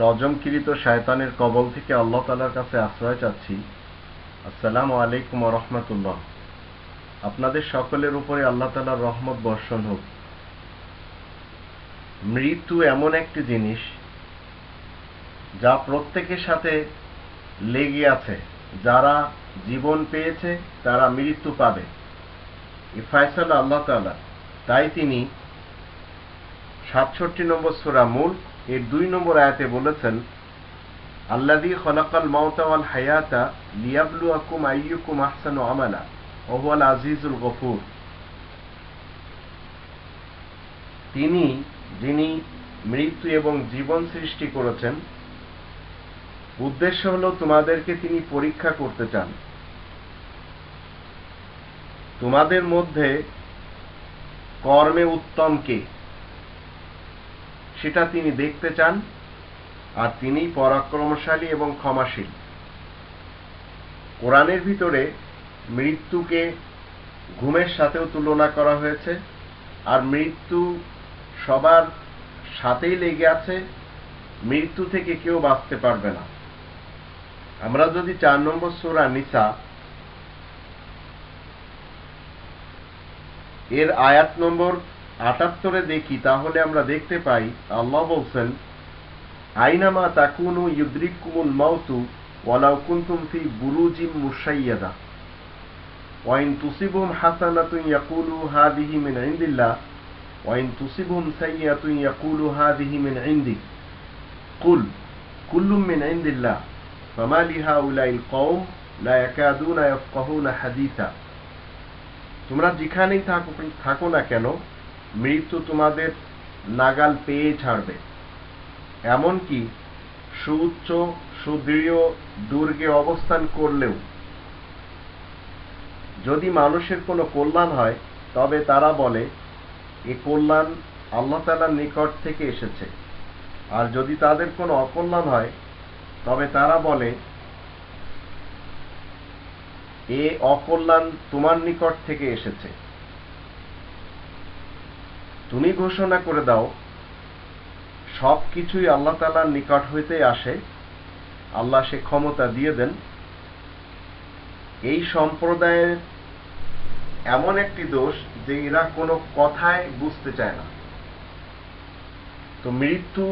রজমকিরিত শায়তানের কবল থেকে আল্লাহ তালার কাছে আশ্রয় চাচ্ছি। আসসালামু আলাইকুম রহমতুল্লাহ। আপনাদের সকলের উপরে আল্লাহ তালার রহমত বর্ষণ হোক। মৃত্যু এমন একটি জিনিস যা প্রত্যেকের সাথে লেগে আছে। যারা জীবন পেয়েছে, তারা মৃত্যু পাবে। ফয়সালা আল্লাহ তালা তাই তিনি সাতষট্টি নম্বর সুরা মূল এর দুই নম্বর আয়াতে বলেছেন আল্লাদি খলাকাল হায়াতা লিয়াবলু আকুম আইয়ুকুম আহসানু আমালা আজিজুল গফুর। তিনি যিনি মৃত্যু এবং জীবন সৃষ্টি করেছেন, উদ্দেশ্য হলো তোমাদেরকে তিনি পরীক্ষা করতে চান। তোমাদের মধ্যে কর্মে উত্তম কে? সেটা তিনি দেখতে চান, আর তিনি পরাক্রমশালী এবং ক্ষমাশীল। কোরআনের ভিতরে মৃত্যুকে ঘুমের সাথেও তুলনা করা হয়েছে, আর মৃত্যু সবার সাথেই লেগে আছে, মৃত্যু থেকে কেউ বাঁচতে পারবে না। আমরা যদি চার নম্বর সোরা নিসা, এর আয়াত নম্বর আটাত্তরে দেখি, তাহলে আমরা দেখতে পাই, আল্লাহ বলছেন, আইনামা তাকুনু ইউদ্রিকুমুল মাউতু ওয়ালাউ কুনতুম ফি বুরুজিম মুশাইয়াদা। ওয়াইন তুসিবুম হাসানাতুন ইয়াকুলু হাদিহি মিন ইনদিল্লাহ ওয়াইন তুসিবুম সাইয়াতুন ইয়াকুলু হাদিহি মিন ইনদিক কুল, কুল্লুম মিন ইনদিল্লাহ, ফামা লিহাউলাইল কওম লা ইয়াকাদুনা ইয়াফকাহুনা হাদিসা। তোমরা যেখানেই থাকো থাকো না কেন মৃত্যু তোমাদের নাগাল পেয়ে ছাড়বে। এমনকি সুউচ্চ, সুদৃঢ় দুর্গে অবস্থান করলেও। যদি মানুষের কোনো কল্যাণ হয়, তবে তারা বলে, এ কল্যাণ আল্লাহ তালার নিকট থেকে এসেছে। আর যদি তাদের কোনো অকল্যাণ হয়, তবে তারা বলে, এ অকল্যাণ তোমার নিকট থেকে এসেছে। তুমি ঘোষণা করে দাও, সব কিছুই আল্লাহ তালার নিকট হইতে আসে। আল্লাহ সে ক্ষমতা দিয়ে দেন। এই সম্প্রদায়ের এমন একটি দোষ যে এরা কোনো কথায় বুঝতে চায় না। তো মৃত্যু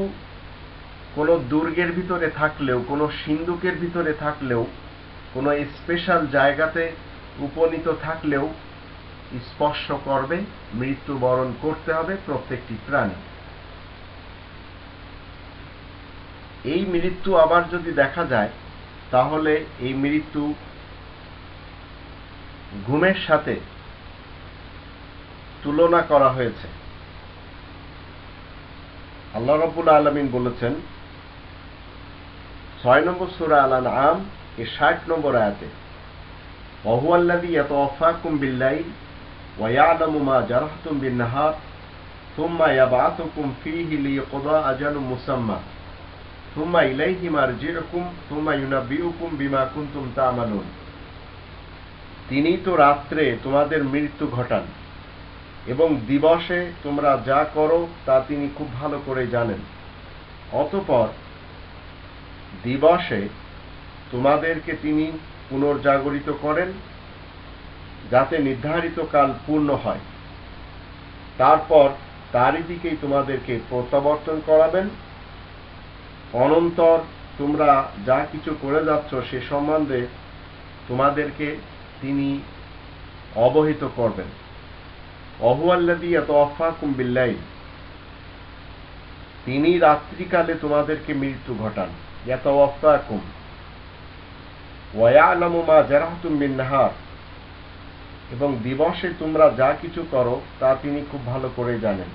কোনো দুর্গের ভিতরে থাকলেও, কোনো সিন্ধুকের ভিতরে থাকলেও, কোনো স্পেশাল জায়গাতে উপনীত থাকলেও স্পর্শ করবে, মৃত্যুবরণ করতে হবে প্রত্যেকটি প্রাণী। এই মৃত্যু আবার যদি দেখা যায়, তাহলে এই মৃত্যু ঘুমের সাথে তুলনা করা হয়েছে। আল্লাহ রব্বুল আলমিন বলেছেন, ছয় নম্বর সুরা আলান আম এর ষাট নম্বর আয়াতে ওহুয়াল্লাদি ইয়াতাওয়াফাকুম বিল্লাইল ওয়া ইয়ালামু মা জারাহতুম বিন-নাহার থুম্মা ইয়াবআথুকুম ফীহি লিয়াকদা আজালুম মুসাম্মা থুম্মা ইলাইহি মারজিউকুম থুম্মা ইউনাব্বিউকুম বিমা কুনতুম তা'মালুন তিনি তো রাত্রে তোমাদের মৃত্যু ঘটান এবং দিবসে তোমরা যা করো তা তিনি খুব ভালো করে জানেন। অতপর দিবসে তোমাদেরকে তিনি পুনর্জাগরিত করেন যাতে নির্ধারিত কাল পূর্ণ হয়। তারপর তারই দিকেই তোমাদেরকে প্রত্যাবর্তন করাবেন। অনন্তর তোমরা যা কিছু করে যাচ্ছ সে সম্বন্ধে তোমাদেরকে তিনি অবহিত করবেন। অহুয়াল্লাদি এত অফাকুম বিল্লাই তিনি রাত্রিকালে তোমাদেরকে মৃত্যু ঘটান। এত অফাকুম ওয়ালামু মা জারাহতুম বিন নাহার এবং দিবসে তোমরা যা কিছু করো, তা তিনি খুব ভালো করে জানেন।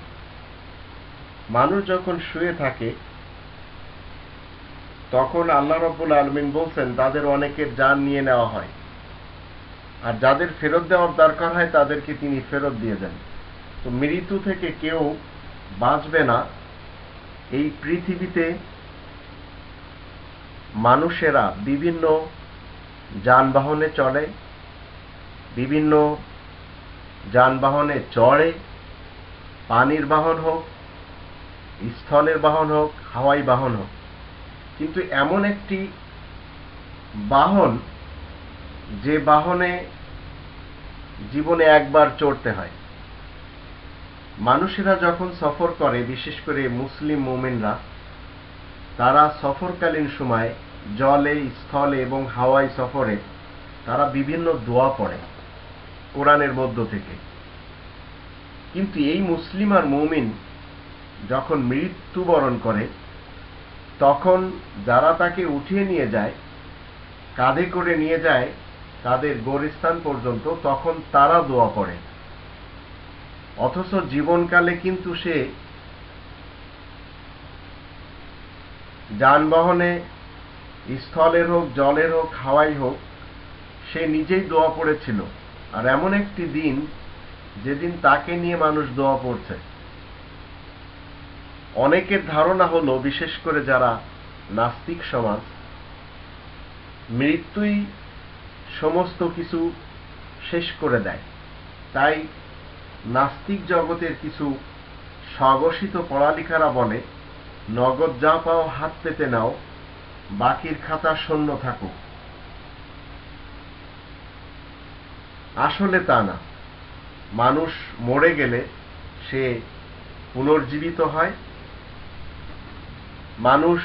মানুষ যখন শুয়ে থাকে, তখন আল্লাহ রব্বুল আলমিন বলছেন, তাদের অনেকের যান নিয়ে নেওয়া হয়। আর যাদের ফেরত দেওয়ার দরকার হয়, তাদেরকে তিনি ফেরত দিয়ে দেন। তো মৃত্যু থেকে কেউ বাঁচবে না। এই পৃথিবীতে মানুষেরা বিভিন্ন যানবাহনে চলে বিভিন্ন যানবাহনে চড়ে, পানির বাহন হোক, স্থলের বাহন হোক, হাওয়াই বাহন হোক। কিন্তু এমন একটি বাহন, যে বাহনে জীবনে একবার চড়তে হয়। মানুষেরা যখন সফর করে, বিশেষ করে মুসলিম মোমেনরা, তারা সফরকালীন সময় জলে, স্থলে এবং হাওয়াই সফরে তারা বিভিন্ন দোয়া পড়ে। কোরআনের মধ্য থেকে। কিন্তু এই মুসলিম আর মৌমিন যখন মৃত্যুবরণ করে, তখন যারা তাকে উঠিয়ে নিয়ে যায়, কাঁধে করে নিয়ে যায় তাদের গোরস্থান পর্যন্ত, তখন তারা দোয়া পড়ে। অথচ জীবনকালে কিন্তু সে যানবাহনে, স্থলের হোক, জলের হোক, হাওয়াই হোক, সে নিজেই দোয়া পড়েছিল। আর এমন একটি দিন যেদিন তাকে নিয়ে মানুষ দোয়া পড়ছে। অনেকের ধারণা হলো, বিশেষ করে যারা নাস্তিক সমাজ, মৃত্যুই সমস্ত কিছু শেষ করে দেয়। তাই নাস্তিক জগতের কিছু স্বঘোষিত পড়ালিখারা বলে, নগদ যা পাও হাত পেতে নাও, বাকির খাতা শূন্য থাকুক। আসলে তা না। মানুষ মরে গেলে সে পুনর্জীবিত হয়। মানুষ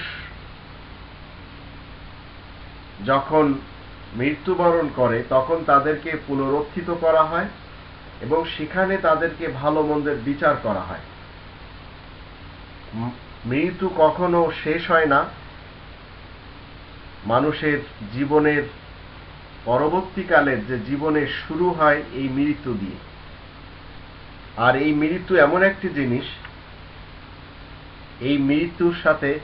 যখন মৃত্যুবরণ করে, তখন তাদেরকে পুনরুত্থিত করা হয় এবং সেখানে তাদেরকে ভালো মন্দের বিচার করা হয়। মৃত্যু কখনো শেষ হয় না। মানুষের জীবনের পরবর্তীকালের যে জীবনের শুরু হয় এই মৃত্যু দিয়ে। আর এই মৃত্যু এমন একটি জিনিস, এই মৃত্যুর সাথে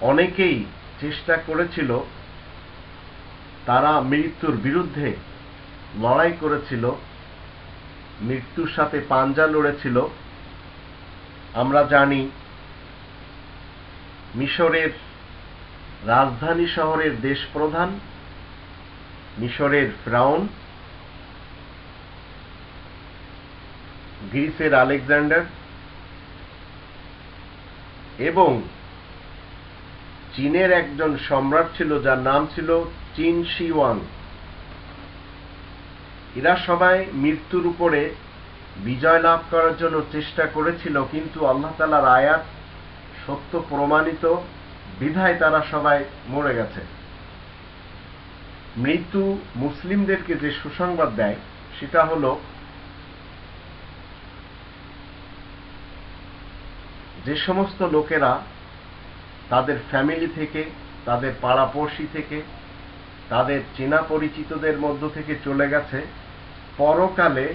অনেকেই চেষ্টা করেছিল, তারা মৃত্যুর বিরুদ্ধে লড়াই করেছিল, মৃত্যুর সাথে পাঞ্জা লড়েছিল। আমরা জানি মিশরের রাজধানী শহরের দেশ প্রধান মিশরের ফ্রাউন, গ্রিসের আলেকজান্ডার এবং চীনের একজন সম্রাট ছিল যার নাম ছিল চিন শিওয়াং। এরা সবাই মৃত্যুর উপরে বিজয় লাভ করার জন্য চেষ্টা করেছিল, কিন্তু আল্লাহ তালার আয়াত সত্য প্রমাণিত। বিধায় তারা সবাই মরে গেছে। মৃত্যু মুসলিমদেরকে যে সুসংবাদ দেয়, সেটা হল যে সমস্ত লোকেরা তাদের ফ্যামিলি থেকে, তাদের পাড়াপড়শি থেকে, তাদের চেনা পরিচিতদের মধ্য থেকে চলে গেছে। পরকালে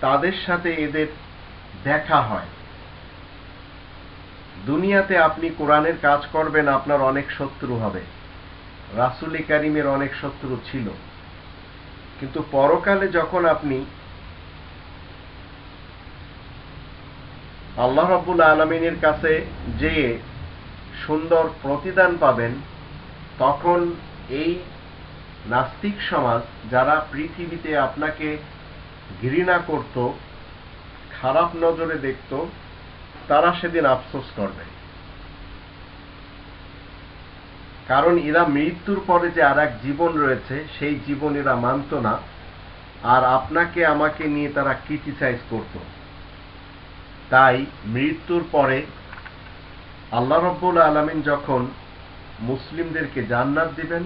তাদের সাথে এদের দেখা হয়। দুনিয়াতে আপনি কোরআনের কাজ করবেন, আপনার অনেক শত্রু হবে। রাসুলি কারিমের অনেক শত্রু ছিল। কিন্তু পরকালে যখন আপনি আল্লাহ রব্বুল আলমিনের কাছে যেয়ে সুন্দর প্রতিদান পাবেন, তখন এই নাস্তিক সমাজ যারা পৃথিবীতে আপনাকে ঘৃণা করত, খারাপ নজরে দেখত তারা সেদিন আফসোস করবে। কারণ এরা মৃত্যুর পরে যে আর এক জীবন রয়েছে, সেই জীবন এরা মানত না। আর আপনাকে, আমাকে নিয়ে তারা ক্রিটিসাইজ করত। তাই মৃত্যুর পরে আল্লাহ রব্বুল আলমিন যখন মুসলিমদেরকে জান্নাত দিবেন,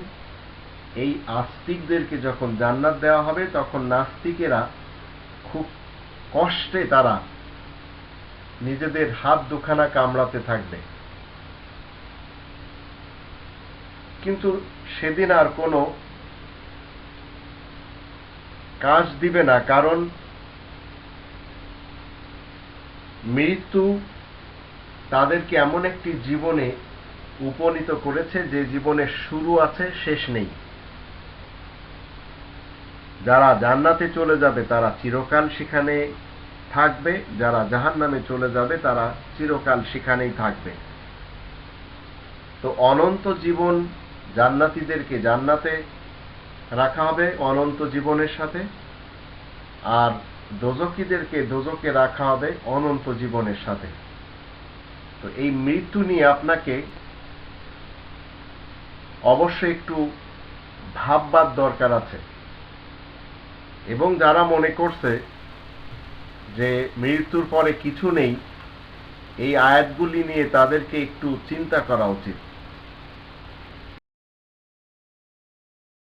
এই আস্তিকদেরকে যখন জান্নাত দেওয়া হবে, তখন নাস্তিকেরা খুব কষ্টে তারা নিজেদের হাত দুখানা কামড়াতে থাকবে। কিন্তু সেদিন আর কোনো কাজ দিবে না, কারণ মৃত্যু তাদেরকে এমন একটি জীবনে উপনীত করেছে যে জীবনের শুরু আছে, শেষ নেই। যারা জান্নাতে চলে যাবে, তারা চিরকাল সেখানে থাকবে, যারা জাহান নামে চলে যাবে, তারা চিরকাল সেখানেই থাকবে। তো অনন্ত জীবন জান্নাতীদেরকে জান্নাতে রাখা হবে অনন্ত জীবনের সাথে, আর দোজকিদেরকে দোজকে রাখা হবে অনন্ত জীবনের সাথে। তো এই মৃত্যু নিয়ে আপনাকে অবশ্যই একটু ভাববার দরকার আছে। এবং যারা মনে করছে যে মৃত্যুর পরে কিছু নেই এই আয়াতগুলি নিয়ে তাদেরকে একটু চিন্তা করা উচিত।